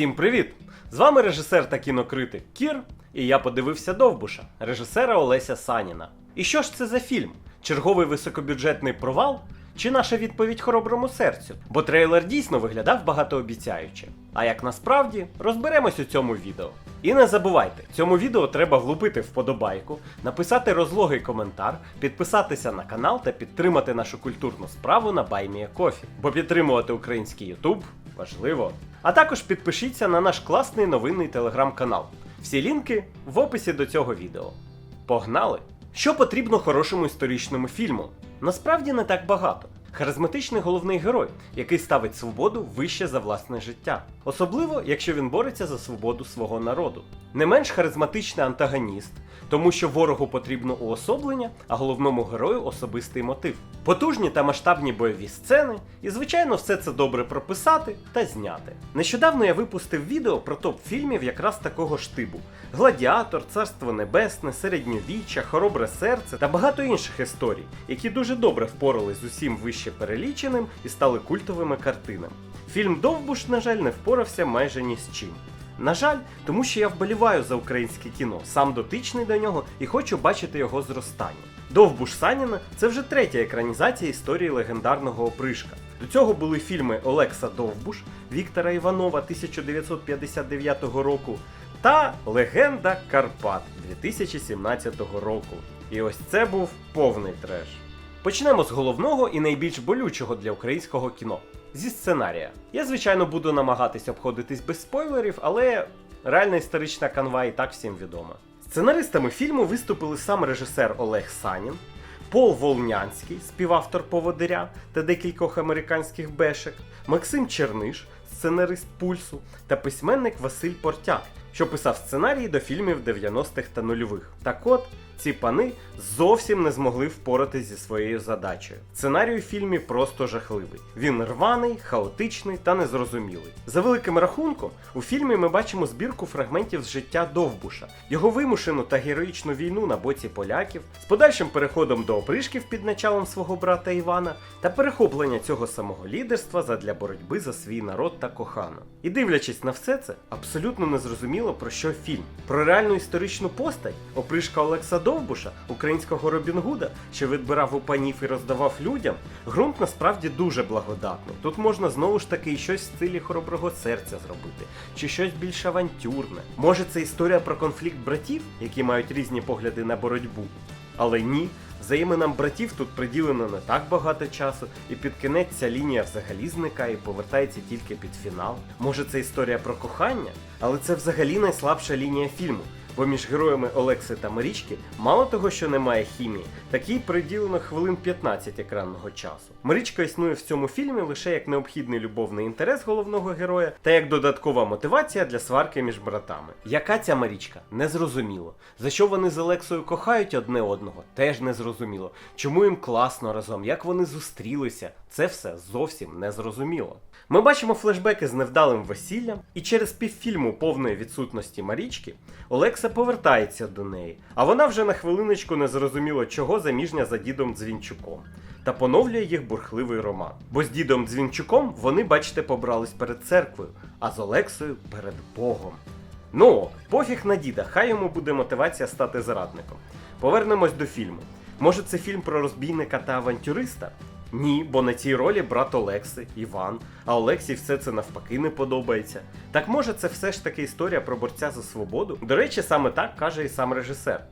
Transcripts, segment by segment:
Всім привіт! З вами режисер та кінокритик Кір, і я подивився Довбуша, режисера Олеся Саніна. І що ж це за фільм? Черговий високобюджетний провал? Чи наша відповідь хороброму серцю? Бо трейлер дійсно виглядав багатообіцяюче. А як насправді, розберемось у цьому відео. І не забувайте, цьому відео треба влупити вподобайку, написати розлогий коментар, підписатися на канал та підтримати нашу культурну справу на BuyMeACoffee, бо підтримувати український Ютуб важливо. А також підпишіться на наш класний новинний телеграм-канал. Всі лінки в описі до цього відео. Погнали! Що потрібно хорошому історичному фільму? Насправді не так багато. Харизматичний головний герой, який ставить свободу вище за власне життя, особливо якщо він бореться за свободу свого народу. Не менш харизматичний антагоніст, тому що ворогу потрібно уособлення, а головному герою особистий мотив. Потужні та масштабні бойові сцени, і звичайно, все це добре прописати та зняти. Нещодавно я випустив відео про топ фільмів якраз такого штибу: Гладіатор, Царство Небесне, Середньовіччя, Хоробре серце та багато інших історій, які дуже добре впорались з усім вище переліченим і стали культовими картинами. Фільм Довбуш, на жаль, не впорався майже ні з чим. На жаль, тому що я вболіваю за українське кіно, сам дотичний до нього і хочу бачити його зростання. Довбуш Саніна це вже третя екранізація історії легендарного опришка. До цього були фільми Олекса Довбуш Віктора Іванова 1959 року та Легенда Карпат 2017 року. І ось це був повний треш. Почнемо з головного і найбільш болючого для українського кіно зі сценарія. Я, звичайно, буду намагатись обходитись без спойлерів, але реальна історична канва і так всім відома. Сценаристами фільму виступили сам режисер Олег Санін, Пол Волнянський, співавтор поводиря та декількох американських бешек, Максим Черниш, сценарист пульсу, та письменник Василь Портяк, що писав сценарії до фільмів 90-х та нульових. Так от, ці пани зовсім не змогли впоратись зі своєю задачею. Сценарій у фільмі просто жахливий. Він рваний, хаотичний та незрозумілий. За великим рахунком, у фільмі ми бачимо збірку фрагментів з життя Довбуша, його вимушену та героїчну війну на боці поляків, з подальшим переходом до опришків під началом свого брата Івана та перехоплення цього самого лідерства задля боротьби за свій народ та кохану. І дивлячись на все це, абсолютно не зрозуміло про що фільм. Про реальну історичну постать, опришка Олекса Довбуша, українського Робін Гуда, що відбирав у панів і роздавав людям, ґрунт насправді дуже благодатний. Тут можна знову ж таки щось в стилі хороброго серця зробити, чи щось більш авантюрне. Може, це історія про конфлікт братів, які мають різні погляди на боротьбу. Але ні, взаєминам братів тут приділено не так багато часу, і під кінець ця лінія взагалі зникає і повертається тільки під фінал. Може, це історія про кохання, але це взагалі найслабша лінія фільму. Бо між героями Олекси та Марічки мало того, що немає хімії, так і приділено хвилин 15 екранного часу. Марічка існує в цьому фільмі лише як необхідний любовний інтерес головного героя та як додаткова мотивація для сварки між братами. Яка ця Марічка? Незрозуміло. За що вони з Олексою кохають одне одного, теж незрозуміло. Чому їм класно разом, як вони зустрілися, це все зовсім незрозуміло. Ми бачимо флешбеки з невдалим весіллям, і через півфільму повної відсутності Марічки Олекса повертається до неї, а вона вже на хвилиночку не зрозуміло чого заміжня за дідом Дзвінчуком. Та поновлює їх бурхливий роман. Бо з дідом Дзвінчуком вони, бачите, побрались перед церквою, а з Олексою перед Богом. Ну, пофіг на діда, хай йому буде мотивація стати зрадником. Повернемось до фільму. Може, це фільм про розбійника та авантюриста? Ні, бо на цій ролі брат Олекси, Іван, а Олексі все це навпаки не подобається. Так може це все ж таки історія про борця за свободу? До речі, саме так каже і сам режисер.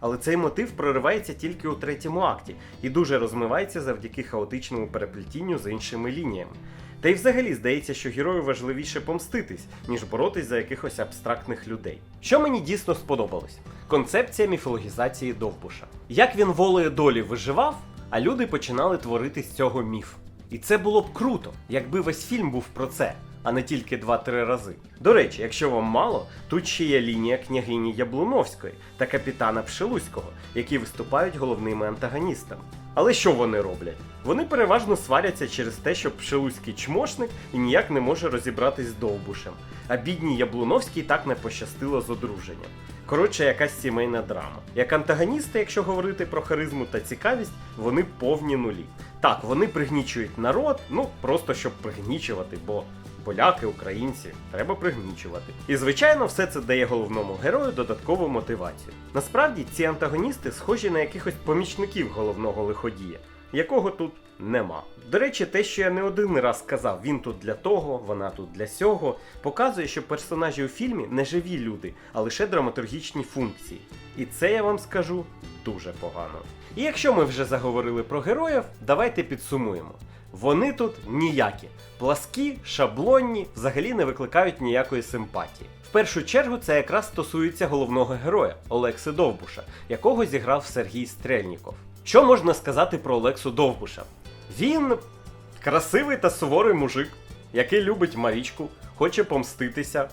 Але цей мотив проривається тільки у третьому акті і дуже розмивається завдяки хаотичному переплетінню з іншими лініями. Та й взагалі здається, що герою важливіше помститись, ніж боротись за якихось абстрактних людей. Що мені дійсно сподобалось? Концепція міфологізації Довбуша. Як він волею долі виживав, а люди починали творити з цього міф. І це було б круто, якби весь фільм був про це, а не тільки 2-3 рази. До речі, якщо вам мало, тут ще є лінія княгині Яблуновської та капітана Пшелуського, які виступають головними антагоністами. Але що вони роблять? Вони переважно сваряться через те, що Пшелуський чмошник і ніяк не може розібратись з Довбушем, а бідній Яблуновській так не пощастило з одруженням. Коротше, якась сімейна драма. Як антагоністи, якщо говорити про харизму та цікавість, вони повні нулі. Так, вони пригнічують народ, ну просто щоб пригнічувати, бо поляки, українці, треба пригнічувати. І звичайно, все це дає головному герою додаткову мотивацію. Насправді ці антагоністи схожі на якихось помічників головного лиходія, якого тут нема. До речі, те, що я не один раз сказав, він тут для того, вона тут для сього, показує, що персонажі у фільмі не живі люди, а лише драматургічні функції. І це я вам скажу дуже погано. І якщо ми вже заговорили про героїв, давайте підсумуємо. Вони тут ніякі. Пласкі, шаблонні, взагалі не викликають ніякої симпатії. В першу чергу це якраз стосується головного героя Олекси Довбуша, якого зіграв Сергій Стрельніков. Що можна сказати про Олексу Довбуша? Він красивий та суворий мужик, який любить Марічку, хоче помститися.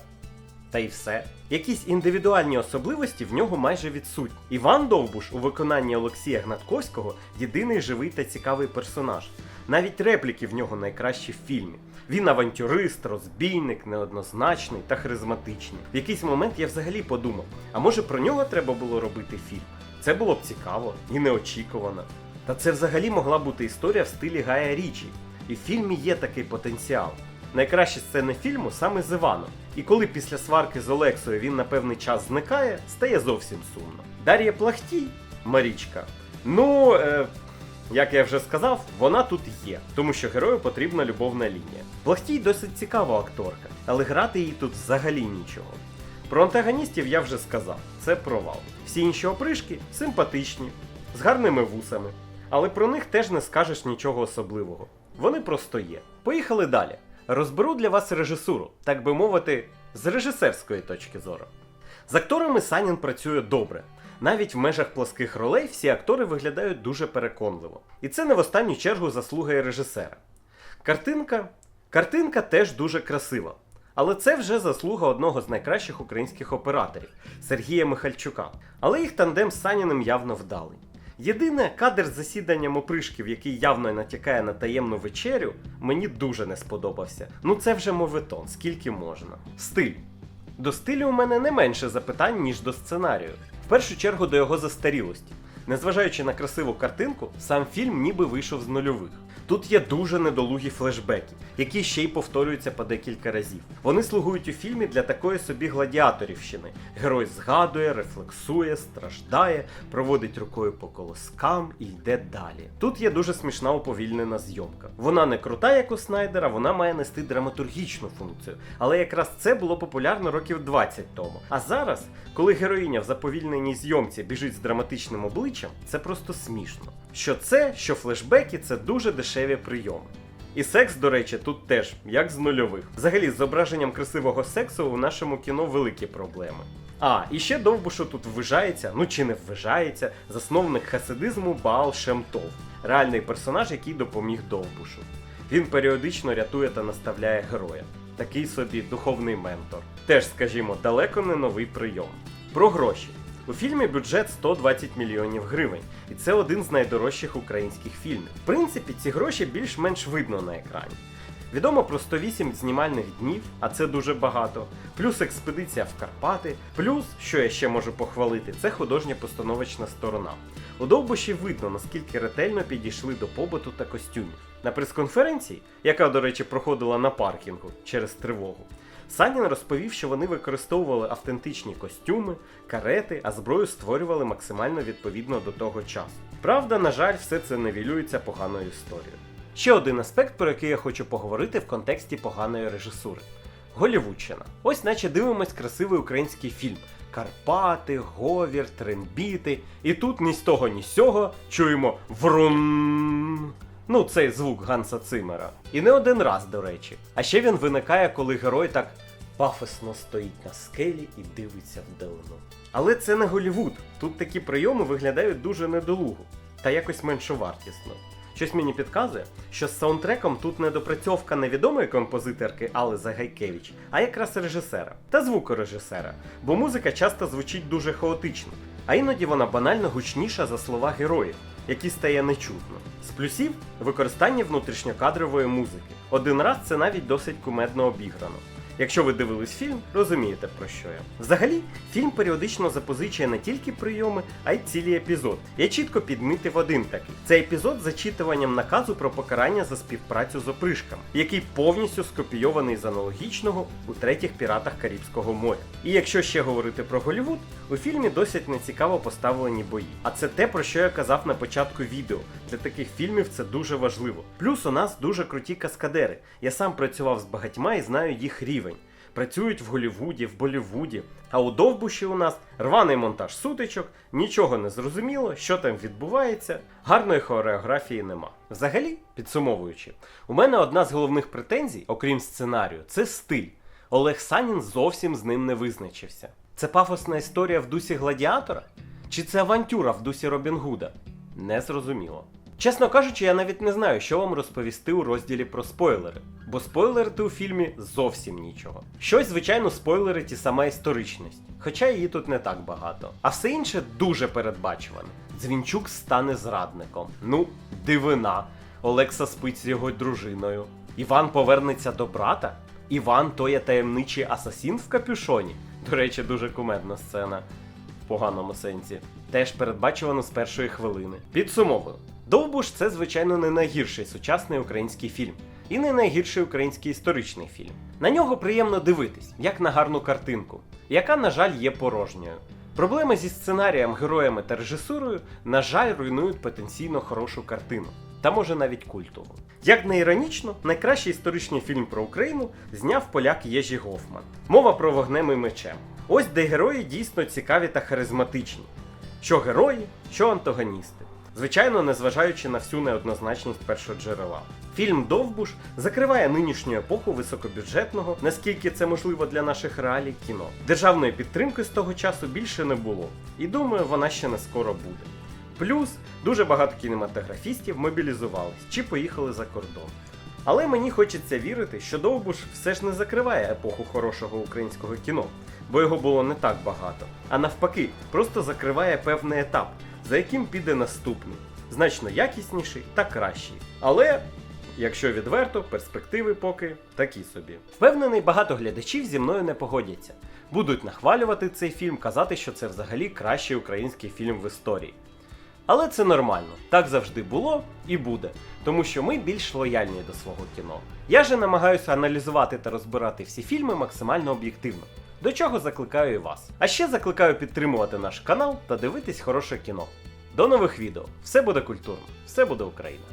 Та й все. Якісь індивідуальні особливості в нього майже відсутні. Іван Довбуш у виконанні Олексія Гнатковського єдиний живий та цікавий персонаж. Навіть репліки в нього найкращі в фільмі. Він авантюрист, розбійник, неоднозначний та харизматичний. В якийсь момент я взагалі подумав: а може про нього треба було робити фільм? Це було б цікаво і неочікувано. Та це взагалі могла бути історія в стилі Гая Річі. І в фільмі є такий потенціал. Найкращі сцени фільму саме з Іваном. І коли після сварки з Олексою він на певний час зникає, стає зовсім сумно. Дар'я Плахтій, Марічка. Ну, е, як я вже сказав, вона тут є, тому що герою потрібна любовна лінія. Плахтій досить цікава акторка, але грати їй тут взагалі нічого. Про антагоністів я вже сказав, це провал. Всі інші опришки симпатичні, з гарними вусами. Але про них теж не скажеш нічого особливого. Вони просто є. Поїхали далі. Розберу для вас режисуру, так би мовити, з режисерської точки зору. З акторами Санін працює добре. Навіть в межах плоских ролей всі актори виглядають дуже переконливо. І це не в останню чергу заслуга режисера. Картинка. Картинка теж дуже красива. Але це вже заслуга одного з найкращих українських операторів Сергія Михальчука. Але їх тандем з Саніним явно вдалий. Єдине, кадр з засіданням опришків, який явно натякає на таємну вечерю, мені дуже не сподобався. Ну це вже моветон, скільки можна. Стиль. До стилю у мене не менше запитань, ніж до сценарію. В першу чергу до його застарілості. Незважаючи на красиву картинку, сам фільм ніби вийшов з нульових. Тут є дуже недолугі флешбеки, які ще й повторюються по декілька разів. Вони слугують у фільмі для такої собі гладіаторівщини. Герой згадує, рефлексує, страждає, проводить рукою по колоскам і йде далі. Тут є дуже смішна уповільнена зйомка. Вона не крута, як у Снайдера, вона має нести драматургічну функцію. Але якраз це було популярно років 20 тому. А зараз, коли героїня в заповільненій зйомці біжить з драматичним обличчям, це просто смішно. Що це, що флешбеки це дуже дешеві прийоми. І секс, до речі, тут теж, як з нульових. Взагалі, з зображенням красивого сексу у нашому кіно великі проблеми. А, і ще довбушу тут ввижається, ну чи не ввижається, засновник хасидизму Баал Шемтов, реальний персонаж, який допоміг довбушу. Він періодично рятує та наставляє героя. Такий собі духовний ментор. Теж, скажімо, далеко не новий прийом. Про гроші. У фільмі бюджет 120 мільйонів гривень, і це один з найдорожчих українських фільмів. В принципі, ці гроші більш-менш видно на екрані. Відомо про 108 знімальних днів, а це дуже багато, плюс експедиція в Карпати, плюс, що я ще можу похвалити, це художня постановочна сторона. У Довбуші видно, наскільки ретельно підійшли до побуту та костюмів. На прес-конференції, яка, до речі, проходила на паркінгу через тривогу, Санін розповів, що вони використовували автентичні костюми, карети, а зброю створювали максимально відповідно до того часу. Правда, на жаль, все це невілюється поганою історією. Ще один аспект, про який я хочу поговорити в контексті поганої режисури. Голівудщина. Ось наче дивимось красивий український фільм. Карпати, говір, трембіти. І тут ні з того, ні з сього чуємо врун. Ну, цей звук Ганса Цимера. І не один раз, до речі. А ще він виникає, коли герой так пафосно стоїть на скелі і дивиться вдалину. Але це не Голівуд. Тут такі прийоми виглядають дуже недолуго та якось меншовартісно. Щось мені підказує, що з саундтреком тут недопрацьовка невідомої композиторки Алли Загайкевич, а якраз режисера та звукорежисера, бо музика часто звучить дуже хаотично, а іноді вона банально гучніша за слова героїв, які стає нечутно. З плюсів використання внутрішньокадрової музики. Один раз це навіть досить кумедно обіграно. Якщо ви дивились фільм, розумієте про що я. Взагалі, фільм періодично запозичує не тільки прийоми, а й цілі епізод. Я чітко підмітив один такий. Це епізод з зачитуванням наказу про покарання за співпрацю з опришками, який повністю скопійований з аналогічного у третіх піратах Карибського моря. І якщо ще говорити про Голівуд, у фільмі досить нецікаво поставлені бої. А це те, про що я казав на початку відео. Для таких фільмів це дуже важливо. Плюс у нас дуже круті каскадери. Я сам працював з багатьма і знаю їх рівень. Працюють в Голівуді, в Болівуді. А у Довбуші у нас рваний монтаж сутичок, нічого не зрозуміло, що там відбувається, гарної хореографії нема. Взагалі, підсумовуючи, у мене одна з головних претензій, окрім сценарію, це стиль. Олег Санін зовсім з ним не визначився. Це пафосна історія в дусі гладіатора? Чи це авантюра в дусі Робін Гуда? Не зрозуміло. Чесно кажучи, я навіть не знаю, що вам розповісти у розділі про спойлери, бо спойлерити у фільмі зовсім нічого. Щось, звичайно, спойлерить і сама історичність, хоча її тут не так багато. А все інше дуже передбачуване. Дзвінчук стане зрадником. Ну, дивина. Олекса спить з його дружиною. Іван повернеться до брата. Іван то є таємничий асасін в капюшоні. До речі, дуже кумедна сцена поганому сенсі. Теж передбачувано з першої хвилини. Підсумовую. Довбуш це, звичайно, не найгірший сучасний український фільм. І не найгірший український історичний фільм. На нього приємно дивитись, як на гарну картинку, яка, на жаль, є порожньою. Проблеми зі сценарієм, героями та режисурою, на жаль, руйнують потенційно хорошу картину. Та може навіть культову. Як не іронічно, найкращий історичний фільм про Україну зняв поляк Єжі Гофман. Мова про вогнем і мечем. Ось де герої дійсно цікаві та харизматичні. Що герої, що антагоністи. Звичайно, незважаючи на всю неоднозначність першоджерела. Фільм Довбуш закриває нинішню епоху високобюджетного, наскільки це можливо для наших реалій, кіно. Державної підтримки з того часу більше не було, і думаю, вона ще не скоро буде. Плюс дуже багато кінематографістів мобілізувались чи поїхали за кордон. Але мені хочеться вірити, що Довбуш все ж не закриває епоху хорошого українського кіно, бо його було не так багато. А навпаки, просто закриває певний етап, за яким піде наступний, значно якісніший та кращий. Але, якщо відверто, перспективи поки такі собі. Впевнений, багато глядачів зі мною не погодяться. Будуть нахвалювати цей фільм, казати, що це взагалі кращий український фільм в історії. Але це нормально, так завжди було і буде, тому що ми більш лояльні до свого кіно. Я же намагаюся аналізувати та розбирати всі фільми максимально об'єктивно, до чого закликаю і вас. А ще закликаю підтримувати наш канал та дивитись хороше кіно. До нових відео. Все буде культурно, все буде Україна.